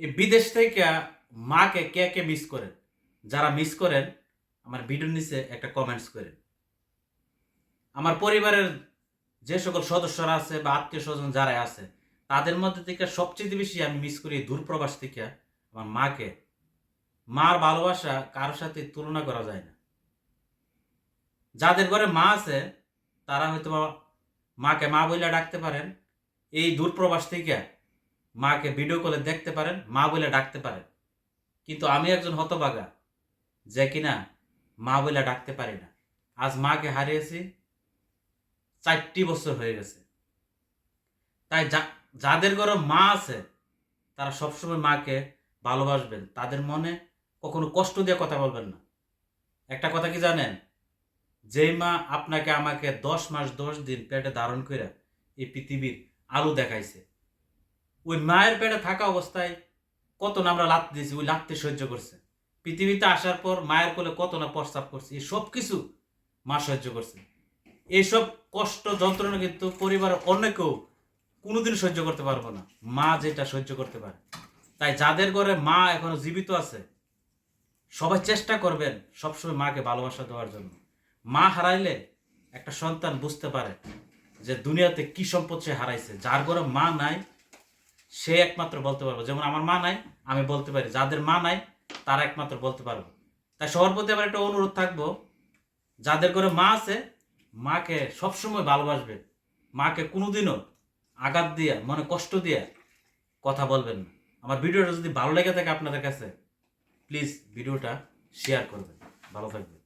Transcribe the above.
এই বিদেশ থেকে মাকে কে কে মিস করেন? যারা মিস করেন, আমার ভিডিওর নিচে একটা কমেন্টস করেন। আমার পরিবারের যে সকল সদস্যরা আছে বা আত্মীয় স্বজন যারা আছে, তাদের মধ্যে থেকে সবচেয়ে বেশি আমি মিস করি দূরপ্রবাস থেকে আমার মাকে। মার ভালোবাসা কারোর সাথে তুলনা করা যায় না। যাদের ঘরে মা আছে, তারা হয়তো মাকে মা বইলা ডাকতে পারেন। এই দূরপ্রবাস থেকে মাকে ভিডিও কলে দেখতে পারেন, মা বলে ডাকতে পারেন। কিন্তু আমি একজন হতবাগা যে কিনা মা বলে ডাকতে পারি না। আজ মাকে হারিয়েছি, চারটি বছর হয়ে গেছে। তাই যাদের ঘরে মা আছে, তারা সবসময় মাকে ভালোবাসবেন। তাদের মনে কখনো কষ্ট দিয়ে কথা বলবেন না। একটা কথা কি জানেন? যেই মা আপনাকে আমাকে দশ মাস দশ দিন পেটে ধারণ করে এই পৃথিবীর আলো দেখাইছে ওই মায়ের পেটে থাকা অবস্থায় কত না আমরা লাত দিয়েছি, ওই লাত্তে সহ্য করছে। পৃথিবীতে আসার পর মায়ের কোলে কত না প্রস্তাব করছে, এই সব কিছু মা সহ্য করছে। এইসব কষ্ট, যন্ত্রণা কিন্তু পরিবারের অন্য কেউ কোনোদিন সহ্য করতে পারব না। মা যেটা সহ্য করতে পারে। তাই যাদের ঘরে মা এখনও জীবিত আছে, সবাই চেষ্টা করবেন সবসময় মাকে ভালোবাসা দেওয়ার জন্য। মা হারাইলে একটা সন্তান বুঝতে পারে যে দুনিয়াতে কি সম্পদ সে হারাইছে। যার ঘরে মা নাই সে একমাত্র বলতে পারব। যেমন আমার মা নাই, আমি বলতে পারি। যাদের মা নাই, তারা একমাত্র বলতে পারব। তাই সবার প্রতি আমার একটা অনুরোধ থাকব, যাদের ঘরে মা আছে, মাকে সবসময় ভালোবাসবে। মাকে কোনোদিনও আঘাত দিয়ে, মনে কষ্ট দিয়ে কথা বলবেন না। আমার ভিডিওটা যদি ভালো লেগে থাকে আপনাদের কাছে প্লিজ ভিডিওটা শেয়ার করবেন। ভালো থাকবেন।